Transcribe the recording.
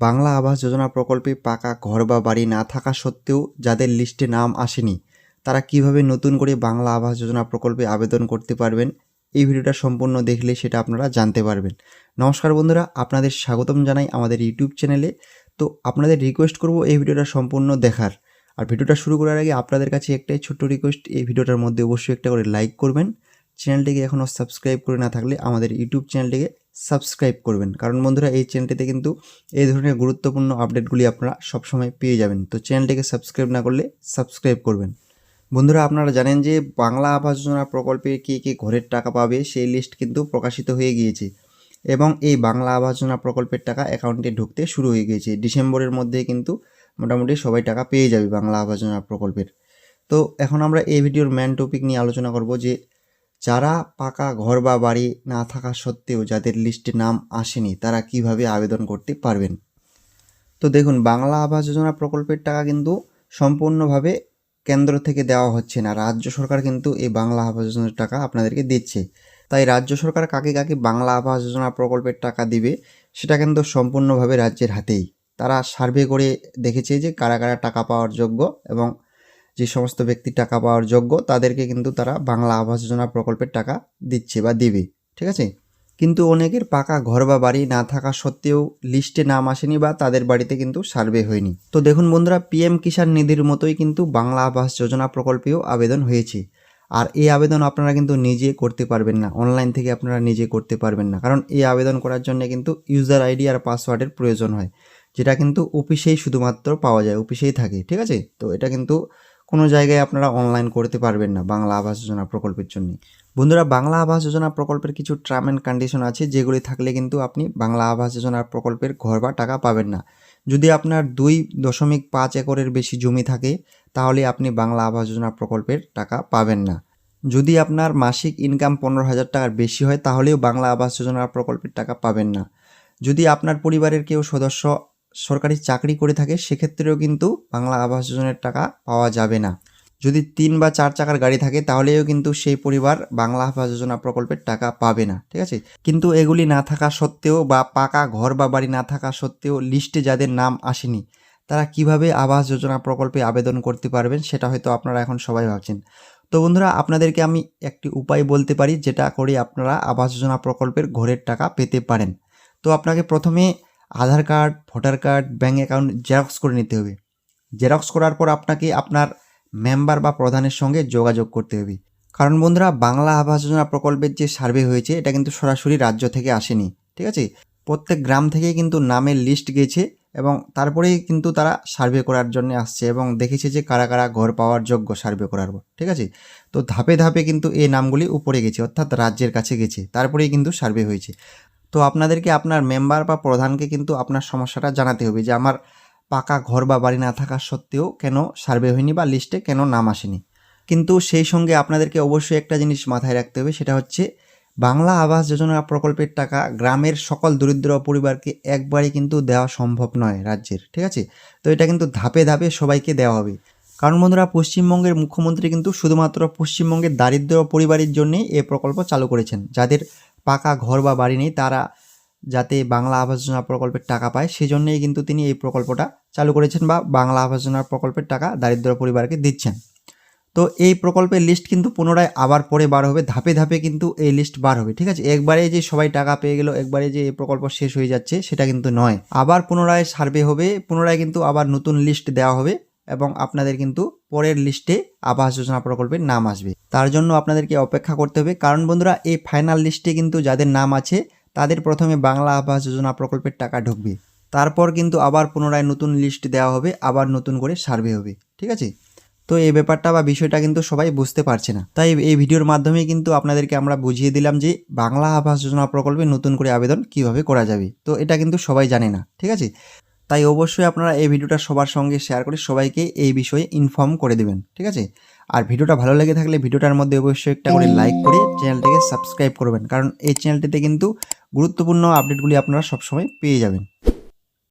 বাংলা আবাস যোজনা প্রকল্পে পাকা ঘর বা বাড়ি না থাকা সত্ত্বেও যাদের লিস্টে নাম আসেনি, তারা কীভাবে নতুন করে বাংলা আবাস যোজনা প্রকল্পে আবেদন করতে পারবেন? এই ভিডিওটা সম্পূর্ণ দেখলে সেটা আপনারা জানতে পারবেন। নমস্কার বন্ধুরা, আপনাদের স্বাগতম জানাই আমাদের ইউটিউব চ্যানেলে। তো আপনাদের রিকোয়েস্ট করব এই ভিডিওটা সম্পূর্ণ দেখার। আর ভিডিওটা শুরু করার আগে আপনাদের কাছে একটাই ছোট্ট রিকোয়েস্ট এই ভিডিওটার মধ্যে অবশ্যই একটা করে লাইক করবেন। চ্যানেলটিকে এখনও সাবস্ক্রাইব করে না থাকলে আমাদের ইউটিউব চ্যানেলটিকে সাবস্ক্রাইব করবেন। কারণ বন্ধুরা, এই চ্যানেলটিতে কিন্তু এই ধরনের গুরুত্বপূর্ণ আপডেটগুলি আপনারা সবসময় পেয়ে যাবেন। তো চ্যানেলটিকে সাবস্ক্রাইব না করলে সাবস্ক্রাইব করবেন। বন্ধুরা, আপনারা জানেন যে বাংলা আবাস যোজনা প্রকল্পে কে কে ঘরের টাকা পাবে সেই লিস্ট কিন্তু প্রকাশিত হয়ে গিয়েছে এবং এই বাংলা আবাস যোজনা প্রকল্পের টাকা অ্যাকাউন্টে ঢুকতে শুরু হয়ে গিয়েছে। ডিসেম্বরের মধ্যে কিন্তু মোটামুটি সবাই টাকা পেয়ে যাবে বাংলা আবাস যোজনা প্রকল্পের। তো এখন আমরা এই ভিডিওর ম্যান টপিক নিয়ে আলোচনা করব যে যারা পাকা ঘর বা বাড়ি না থাকা সত্ত্বেও যাদের লিস্টে নাম আসেনি, তারা কীভাবে আবেদন করতে পারবেন? তো দেখুন, বাংলা আবাস যোজনা প্রকল্পের টাকা কিন্তু সম্পূর্ণভাবে কেন্দ্র থেকে দেওয়া হচ্ছে না। রাজ্য সরকার কিন্তু এই বাংলা আবাস যোজনার টাকা আপনাদেরকে দিচ্ছে। তাই রাজ্য সরকার কাকে কাকে বাংলা আবাস যোজনা প্রকল্পের টাকা দিবে, সেটা কিন্তু সম্পূর্ণভাবে রাজ্যের হাতেই। তারা সার্ভে করে দেখেছে যে কারা কারা টাকা পাওয়ার যোগ্য এবং যে সমস্ত ব্যক্তি টাকা পাওয়ার যোগ্য, তাদেরকে কিন্তু তারা বাংলা আবাস যোজনা প্রকল্পের টাকা দিচ্ছে বা দিবে, ঠিক আছে? কিন্তু অনেকের পাকা ঘর বা বাড়ি না থাকা সত্ত্বেও লিস্টে নাম আসেনি বা তাদের বাড়িতে কিন্তু সার্ভে হয়নি। তো দেখুন বন্ধুরা, পিএম কিষাণ নিধির মতোই কিন্তু বাংলা আবাস যোজনা প্রকল্পেও আবেদন হয়েছে। আর এই আবেদন আপনারা কিন্তু নিজে করতে পারবেন না, অনলাইন থেকে আপনারা নিজে করতে পারবেন না। কারণ এই আবেদন করার জন্য কিন্তু ইউজার আইডি আর পাসওয়ার্ডের প্রয়োজন হয়, যেটা কিন্তু অফিসেই শুধুমাত্র পাওয়া যায়, অফিসেই থাকে, ঠিক আছে? তো এটা কিন্তু কোনো জায়গায় আপনারা অনলাইন করতে পারবেন না বাংলা আবাস যোজনা প্রকল্পের জন্য। বন্ধুরা, বাংলা আবাস যোজনা প্রকল্পের কিছু টার্ম অ্যান্ড কন্ডিশন আছে, যেগুলি থাকলে কিন্তু আপনি বাংলা আবাস যোজনা প্রকল্পের ঘর বা টাকা পাবেন না। যদি আপনার দুই দশমিক পাঁচ একরের বেশি জমি থাকে, তাহলে আপনি বাংলা আবাস যোজনা প্রকল্পের টাকা পাবেন না। যদি আপনার মাসিক ইনকাম পনেরো হাজার টাকার বেশি হয়, তাহলেও বাংলা আবাস যোজনা প্রকল্পের টাকা পাবেন না। যদি আপনার পরিবারের কেউ সদস্য সরকারি চাকরি করে থাকে, সেক্ষেত্রেও কিন্তু বাংলা আবাস যোজনার টাকা পাওয়া যাবে না। যদি তিন বা চার চাকার গাড়ি থাকে, তাহলেও কিন্তু সেই পরিবার বাংলা আবাস যোজনা প্রকল্পের টাকা পাবে না, ঠিক আছে? কিন্তু এগুলি না থাকা সত্ত্বেও বা পাকা ঘর বা বাড়ি না থাকা সত্ত্বেও লিস্টে যাদের নাম আসেনি, তারা কীভাবে আবাস যোজনা প্রকল্পে আবেদন করতে পারবেন সেটা হয়তো আপনারা এখন সবাই ভাবছেন। তো বন্ধুরা, আপনাদেরকে আমি একটি উপায় বলতে পারি, যেটা করে আপনারা আবাস যোজনা প্রকল্পের ঘরের টাকা পেতে পারেন। তো আপনাকে প্রথমে Aadhaar card, voter card, bank account, xerox করে নিতে হবে। জেরক্স করার পর আপনাকে আপনার মেম্বার বা প্রধানের সঙ্গে যোগাযোগ করতে হবে। কারণ বন্ধুরা, বাংলা আবাস যোজনা প্রকল্পের যে সার্ভে হয়েছে, এটা কিন্তু সরাসরি রাজ্য থেকে আসেনি, ঠিক আছে? প্রত্যেক গ্রাম থেকেই কিন্তু নামের লিস্ট গেছে এবং তারপরেই কিন্তু তারা সার্ভে করার জন্য আসছে এবং দেখেছে যে কারা কারা ঘর পাওয়ার যোগ্য সার্ভে করার পর, ঠিক আছে? তো ধাপে ধাপে কিন্তু এই নামগুলি উপরে গেছে, অর্থাৎ রাজ্যের কাছে গেছে, তারপরেই কিন্তু সার্ভে হয়েছে। তো আপনাদেরকে আপনার মেম্বার বা প্রধানকে কিন্তু আপনার সমস্যাটা জানাতে হবে যে আমার পাকা ঘর বা বাড়ি না থাকা সত্ত্বেও কেন সার্ভে হয়নি বা লিস্টে কেন নাম আসেনি। কিন্তু সেই সঙ্গে আপনাদেরকে অবশ্যই একটা জিনিস মাথায় রাখতে হবে, সেটা হচ্ছে বাংলা আবাস যোজনা প্রকল্পের টাকা গ্রামের সকল দরিদ্র পরিবারকে একবারে কিন্তু দেওয়া সম্ভব নয় রাজ্যের, ঠিক আছে? তো এটা কিন্তু ধাপে ধাপে সবাইকে দেওয়া হবে। কারণ বন্ধুরা, পশ্চিমবঙ্গের মুখ্যমন্ত্রী কিন্তু শুধুমাত্র পশ্চিমবঙ্গের দারিদ্র পরিবারের জন্যই এ প্রকল্প চালু করেছেন। যাদের পাকা ঘর বা বাড়ি নেই, তারা যাতে বাংলা আবাস যোজনা প্রকল্পের টাকা পায়, সেজন্যই কিন্তু তিনি এই প্রকল্পটা চালু করেছেন বা বাংলা আবাস যোজনা প্রকল্পের টাকা দারিদ্র পরিবারকে দিচ্ছেন। তো এই প্রকল্পের লিস্ট কিন্তু পুনরায় আবার পরে বার হবে, ধাপে ধাপে কিন্তু এই লিস্ট বার হবে, ঠিক আছে? একবারে যে সবাই টাকা পেয়ে গেল, একবারে যে এই প্রকল্প শেষ হয়ে যাচ্ছে, সেটা কিন্তু নয়। আবার পুনরায় সার্ভে হবে, পুনরায় কিন্তু আবার নতুন লিস্ট দেওয়া হবে এবং আপনাদের কিন্তু পরের লিস্টে আবাস যোজনা প্রকল্পের নাম আসবে। তার জন্য আপনাদেরকে অপেক্ষা করতে হবে। কারণ বন্ধুরা, এই ফাইনাল লিস্টে কিন্তু যাদের নাম আছে, তাদের প্রথমে বাংলা আবাস যোজনা প্রকল্পের টাকা ঢুকবে। তারপর কিন্তু আবার পুনরায় নতুন লিস্ট দেওয়া হবে, আবার নতুন করে সার্ভে হবে। ঠিক আছে? তো এই ব্যাপারটা বা বিষয়টা কিন্তু সবাই বুঝতে পারছে না। তাই এই ভিডিওর মাধ্যমে কিন্তু আপনাদেরকে আমরা বুঝিয়ে দিলাম যে বাংলা আবাস যোজনা প্রকল্পে নতুন করে আবেদন কীভাবে করা যাবে। তো এটা কিন্তু সবাই জানে না। ঠিক আছে? তাই অবশ্যই আপনারা এই ভিডিওটা সবার সঙ্গে শেয়ার করে সবাইকে এই বিষয়ে ইনফর্ম করে দেবেন, ঠিক আছে? আর ভিডিওটা ভালো লেগে থাকলে ভিডিওটার মধ্যে অবশ্যই একটা করে লাইক করে চ্যানেলটাকে সাবস্ক্রাইব করবেন, কারণ এই চ্যানেলটিতে কিন্তু গুরুত্বপূর্ণ আপডেটগুলি আপনারা সবসময় পেয়ে যাবেন।